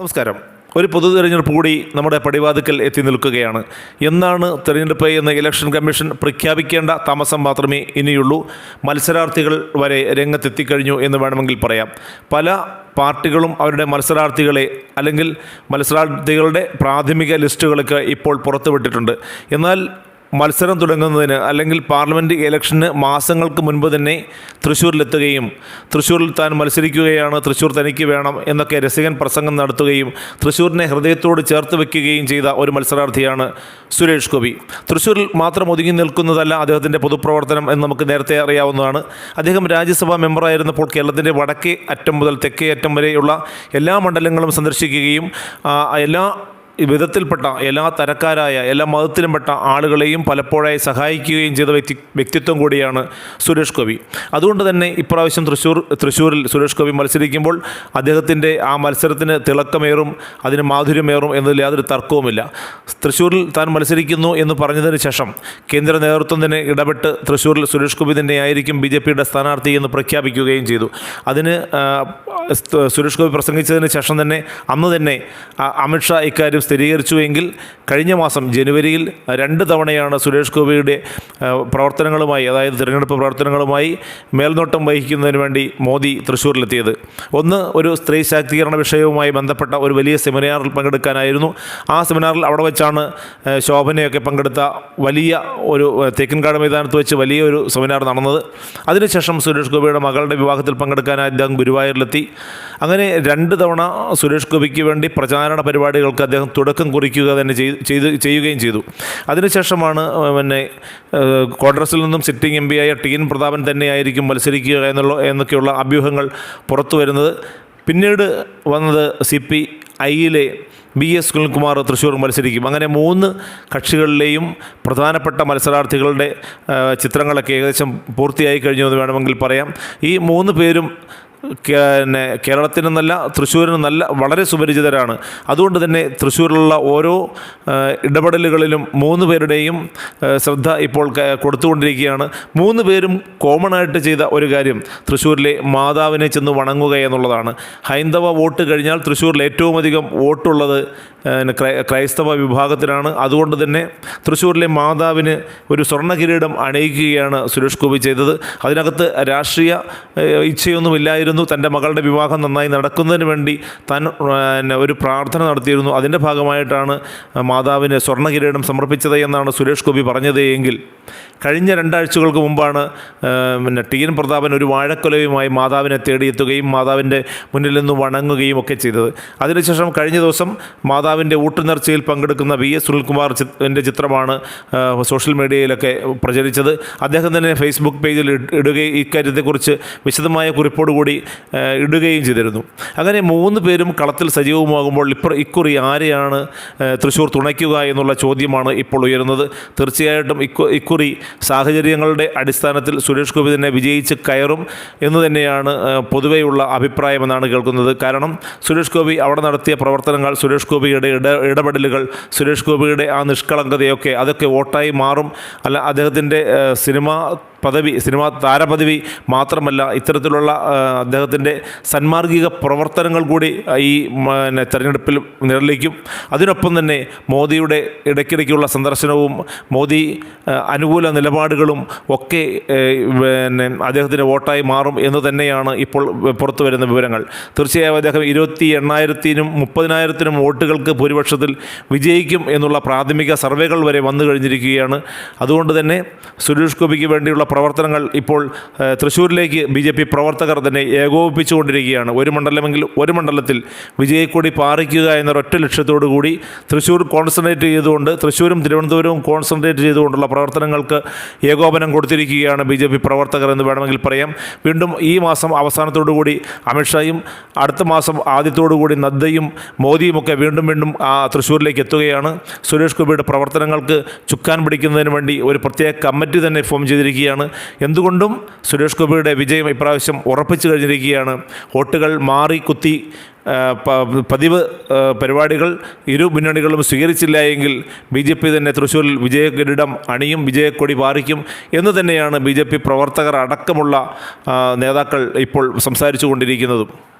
നമസ്കാരം. ഒരു പൊതു തെരഞ്ഞെടുപ്പ് കൂടി നമ്മുടെ പടിവാതിക്കൽ എത്തി നിൽക്കുകയാണ്. എന്നാണ് തെരഞ്ഞെടുപ്പ് എന്ന് ഇലക്ഷൻ കമ്മീഷൻ പ്രഖ്യാപിക്കേണ്ട താമസം മാത്രമേ ഇനിയുള്ളൂ. മത്സരാർത്ഥികൾ വരെ രംഗത്തെത്തിക്കഴിഞ്ഞു എന്ന് വേണമെങ്കിൽ പറയാം. പല പാർട്ടികളും അവരുടെ മത്സരാർത്ഥികളെ അല്ലെങ്കിൽ മത്സരാർത്ഥികളുടെ പ്രാഥമിക ലിസ്റ്റുകളൊക്കെ ഇപ്പോൾ പുറത്തുവിട്ടിട്ടുണ്ട്. എന്നാൽ മത്സരം തുടങ്ങുന്നതിന് അല്ലെങ്കിൽ പാർലമെന്റ് ഇലക്ഷന് മാസങ്ങൾക്ക് മുൻപ് തന്നെ തൃശ്ശൂരിലെത്തുകയും തൃശ്ശൂരിൽ താൻ മത്സരിക്കുകയാണ് തൃശ്ശൂർ തനിക്ക് വേണം എന്നൊക്കെ രസികൻ പ്രസംഗം നടത്തുകയും തൃശ്ശൂരിനെ ഹൃദയത്തോട് ചേർത്ത് വയ്ക്കുകയും ചെയ്ത ഒരു മത്സരാർത്ഥിയാണ് സുരേഷ് ഗോപി. തൃശ്ശൂരിൽ മാത്രം ഒതുങ്ങി നിൽക്കുന്നതല്ല അദ്ദേഹത്തിന്റെ പൊതുപ്രവർത്തനം എന്ന് നമുക്ക് നേരത്തെ അറിയാവുന്നതാണ്. അദ്ദേഹം രാജ്യസഭാ മെമ്പറായിരുന്നപ്പോൾ കേരളത്തിന്റെ വടക്കേ അറ്റം മുതൽ തെക്കേ അറ്റം വരെയുള്ള എല്ലാ മണ്ഡലങ്ങളും സന്ദർശിക്കുകയും എല്ലാ വിധത്തിൽപ്പെട്ട എല്ലാ തരക്കാരായ എല്ലാ മതത്തിലുംപ്പെട്ട ആളുകളെയും പലപ്പോഴായി സഹായിക്കുകയും ചെയ്ത വ്യക്തി വ്യക്തിത്വം കൂടിയാണ് സുരേഷ് ഗോപി. അതുകൊണ്ട് തന്നെ ഇപ്രാവശ്യം തൃശ്ശൂർ തൃശ്ശൂരിൽ സുരേഷ് ഗോപി മത്സരിക്കുമ്പോൾ അദ്ദേഹത്തിന്റെ ആ മത്സരത്തിന് തിളക്കമേറും അതിന് മാധുര്യമേറും എന്നതിൽ യാതൊരു തർക്കവുമില്ല. തൃശ്ശൂരിൽ താൻ മത്സരിക്കുന്നു എന്ന് പറഞ്ഞതിന് ശേഷം കേന്ദ്ര നേതൃത്വം തന്നെ ഇടപെട്ട് തൃശ്ശൂരിൽ സുരേഷ് ഗോപി തന്നെയായിരിക്കും ബി ജെ പിയുടെ സ്ഥാനാർത്ഥി എന്ന് പ്രഖ്യാപിക്കുകയും ചെയ്തു. അതിന് സുരേഷ് ഗോപി പ്രസംഗിച്ചതിന് ശേഷം തന്നെ അന്ന് തന്നെ അമിത്ഷാ ഇക്കാര്യം സ്ഥിരീകരിച്ചുവെങ്കിൽ കഴിഞ്ഞ മാസം ജനുവരിയിൽ രണ്ട് തവണയാണ് സുരേഷ് ഗോപിയുടെ പ്രവർത്തനങ്ങളുമായി അതായത് തിരഞ്ഞെടുപ്പ് പ്രവർത്തനങ്ങളുമായി മേൽനോട്ടം വഹിക്കുന്നതിന് വേണ്ടി മോദി തൃശ്ശൂരിലെത്തിയത്. ഒന്ന് ഒരു സ്ത്രീ ശാക്തീകരണ വിഷയവുമായി ബന്ധപ്പെട്ട ഒരു വലിയ സെമിനാറിൽ പങ്കെടുക്കാനായിരുന്നു. ആ സെമിനാറിൽ അവിടെ വെച്ചാണ് ശോഭനയൊക്കെ പങ്കെടുത്ത വലിയ ഒരു തേക്കിൻകാട് മൈതാനത്ത് വെച്ച് വലിയ ഒരു സെമിനാർ നടന്നത്. അതിനുശേഷം സുരേഷ് ഗോപിയുടെ മകളുടെ വിവാഹത്തിൽ പങ്കെടുക്കാനായി അദ്ദേഹം ഗുരുവായൂരിലെത്തി. അങ്ങനെ രണ്ട് തവണ സുരേഷ് ഗോപിക്ക് വേണ്ടി പ്രചാരണ പരിപാടികൾക്ക് അദ്ദേഹം തുടക്കം കുറിക്കുക തന്നെ ചെയ്ത് ചെയ്യുകയും ചെയ്തു. അതിനുശേഷമാണ് പിന്നെ കോൺഗ്രസിൽ നിന്നും സിറ്റിംഗ് എം പിയായ ടി എൻ പ്രതാപൻ തന്നെയായിരിക്കും മത്സരിക്കുക എന്നുള്ള എന്നൊക്കെയുള്ള അഭ്യൂഹങ്ങൾ പുറത്തു വരുന്നത്. പിന്നീട് വന്നത് സി പി ഐയിലെ ബി എസ് സുനിൽകുമാർ തൃശ്ശൂർ മത്സരിക്കും. അങ്ങനെ മൂന്ന് കക്ഷികളിലെയും പ്രധാനപ്പെട്ട മത്സരാർത്ഥികളുടെ ചിത്രങ്ങളൊക്കെ ഏകദേശം പൂർത്തിയായി കഴിഞ്ഞു എന്ന് വേണമെങ്കിൽ പറയാം. ഈ മൂന്ന് പേരും പിന്നെ കേരളത്തിന് നല്ല തൃശ്ശൂരിന് നല്ല വളരെ സുപരിചിതരാണ്. അതുകൊണ്ട് തന്നെ തൃശ്ശൂരിലുള്ള ഓരോ ഇടപെടലുകളിലും മൂന്ന് പേരുടെയും ശ്രദ്ധ ഇപ്പോൾ കൊടുത്തുകൊണ്ടിരിക്കുകയാണ്. മൂന്ന് പേരും കോമൺ ആയിട്ട് ചെയ്ത ഒരു കാര്യം തൃശ്ശൂരിലെ മാതാവിനെ ചെന്ന് വണങ്ങുക എന്നുള്ളതാണ്. ഹൈന്ദവ വോട്ട് കഴിഞ്ഞാൽ തൃശ്ശൂരിൽ ഏറ്റവും അധികം വോട്ടുള്ളത് ക്രൈസ്തവ വിഭാഗത്തിനാണ് അതുകൊണ്ട് തന്നെ തൃശ്ശൂരിലെ മാതാവിന് ഒരു സ്വർണ കിരീടം അണിയിക്കുകയാണ് സുരേഷ് ഗോപി ചെയ്തത്. അതിനകത്ത് രാഷ്ട്രീയ ഏഹ്, ഇച്ഛയൊന്നുമില്ലായിരുന്നു തന്റെ മകളുടെ വിവാഹം നന്നായി നടക്കുന്നതിന് വേണ്ടി താൻ ഒരു പ്രാർത്ഥന നടത്തിയിരുന്നു. അതിന്റെ ഭാഗമായിട്ടാണ് മാതാവിന് സ്വർണകിരീടം സമർപ്പിച്ചത് എന്നാണ് സുരേഷ് ഗോപി പറഞ്ഞത് എങ്കിൽ കഴിഞ്ഞ രണ്ടാഴ്ചകൾക്ക് മുമ്പാണ് പിന്നെ ടി എൻ പ്രതാപൻ ഒരു വാഴക്കൊലയുമായി മാതാവിനെ തേടിയെത്തുകയും മാതാവിന്റെ മുന്നിൽ നിന്ന് വണങ്ങുകയും ഒക്കെ ചെയ്തത്. അതിനുശേഷം കഴിഞ്ഞ ദിവസം മാതാവിന്റെ ഊട്ടുനേർച്ചയിൽ പങ്കെടുക്കുന്ന വി എസ് സുനിൽകുമാർ എന്റെ ചിത്രമാണ് സോഷ്യൽ മീഡിയയിലൊക്കെ പ്രചരിച്ചത്. അദ്ദേഹം തന്നെ ഫേസ്ബുക്ക് പേജിൽ ഇട്- ഇടുകയും ഇക്കാര്യത്തെക്കുറിച്ച് വിശദമായ കുറിപ്പോടുകൂടി ഇടുകയും ചെയ്തിരുന്നു. അങ്ങനെ മൂന്ന് പേരും കളത്തിൽ സജീവമാകുമ്പോൾ ഇപ്പോൾ ഇക്കുറി ആരെയാണ് തൃശ്ശൂർ തുണയ്ക്കുക എന്നുള്ള ചോദ്യമാണ് ഇപ്പോൾ ഉയരുന്നത്. തീർച്ചയായിട്ടും ഇക്കു ഇക്കുറി സാഹചര്യങ്ങളുടെ അടിസ്ഥാനത്തിൽ സുരേഷ് ഗോപി തന്നെ വിജയിച്ച് കയറും എന്ന് തന്നെയാണ് പൊതുവെയുള്ള അഭിപ്രായമെന്നാണ് കേൾക്കുന്നത്. കാരണം സുരേഷ് ഗോപി അവിടെ നടത്തിയ പ്രവർത്തനങ്ങൾ സുരേഷ് ഗോപിയുടെ ഇട ഇടപെടലുകൾ സുരേഷ് ഗോപിയുടെ ആ നിഷ്കളങ്കതയൊക്കെ അതൊക്കെ വോട്ടായി മാറും. അല്ല അദ്ദേഹത്തിന്റെ സിനിമ പദവി സിനിമാ താരപദവി മാത്രമല്ല ഇത്തരത്തിലുള്ള അദ്ദേഹത്തിന്റെ സന്മാർഗിക പ്രവർത്തനങ്ങൾ കൂടി ഈ പിന്നെ തെരഞ്ഞെടുപ്പിൽ നിഴലിക്കും. അതിനൊപ്പം തന്നെ മോദിയുടെ ഇടയ്ക്കിടയ്ക്കുള്ള സന്ദർശനവും മോദി അനുകൂല നിലപാടുകളും ഒക്കെ പിന്നെ അദ്ദേഹത്തിന്റെ വോട്ടായി മാറും എന്ന് തന്നെയാണ് ഇപ്പോൾ പുറത്തു വരുന്ന വിവരങ്ങൾ. തീർച്ചയായും അദ്ദേഹം ഇരുപത്തി എണ്ണായിരത്തിനും മുപ്പതിനായിരത്തിനും വോട്ടുകൾക്ക് ഭൂരിപക്ഷത്തിൽ വിജയിക്കും എന്നുള്ള പ്രാഥമിക സർവേകൾ വരെ വന്നു കഴിഞ്ഞിരിക്കുകയാണ്. അതുകൊണ്ട് തന്നെ സുരേഷ് ഗോപിക്ക് വേണ്ടിയുള്ള പ്രവർത്തനങ്ങൾ ഇപ്പോൾ തൃശ്ശൂരിലേക്ക് ബി ജെ പി പ്രവർത്തകർ തന്നെ ഏകോപിപ്പിച്ചുകൊണ്ടിരിക്കുകയാണ്. ഒരു മണ്ഡലമെങ്കിൽ ഒരു മണ്ഡലത്തിൽ വിജയക്കൊടി പാറിക്കുക എന്നൊരൊറ്റ ലക്ഷ്യത്തോടു കൂടി തൃശ്ശൂർ കോൺസെൻട്രേറ്റ് ചെയ്തുകൊണ്ട് തൃശ്ശൂരും തിരുവനന്തപുരവും കോൺസെൻട്രേറ്റ് ചെയ്തുകൊണ്ടുള്ള പ്രവർത്തനങ്ങൾക്ക് ഏകോപനം കൊടുത്തിരിക്കുകയാണ് ബി ജെ പി പ്രവർത്തകർ എന്ന് വേണമെങ്കിൽ പറയാം. വീണ്ടും ഈ മാസം അവസാനത്തോടു കൂടി അമിത്ഷായും അടുത്ത മാസം ആദ്യത്തോടു കൂടി നദ്ദയും മോദിയുമൊക്കെ വീണ്ടും വീണ്ടും ആ തൃശ്ശൂരിലേക്ക് എത്തുകയാണ്. സുരേഷ് ഗോപിയുടെ പ്രവർത്തനങ്ങൾക്ക് ചുക്കാൻ പിടിക്കുന്നതിന് വേണ്ടി ഒരു പ്രത്യേക കമ്മിറ്റി തന്നെ ഫോം ചെയ്തിരിക്കുകയാണ്. എന്തുകൊണ്ടും സുരേഷ് ഗോപിയുടെ വിജയം ഇപ്രാവശ്യം ഉറപ്പിച്ചു കഴിഞ്ഞിരിക്കുകയാണ്. വോട്ടുകൾ മാറി കുത്തി പതിവ് പരിപാടികൾ ഇരു മുന്നണികളും സ്വീകരിച്ചില്ല എങ്കിൽ ബി ജെ പി തന്നെ തൃശ്ശൂരിൽ വിജയകിരീടം അണിയും വിജയക്കൊടി പാറിക്കും എന്ന് തന്നെയാണ് ബി ജെ പി പ്രവർത്തകർ അടക്കമുള്ള നേതാക്കൾ ഇപ്പോൾ സംസാരിച്ചു കൊണ്ടിരിക്കുന്നതും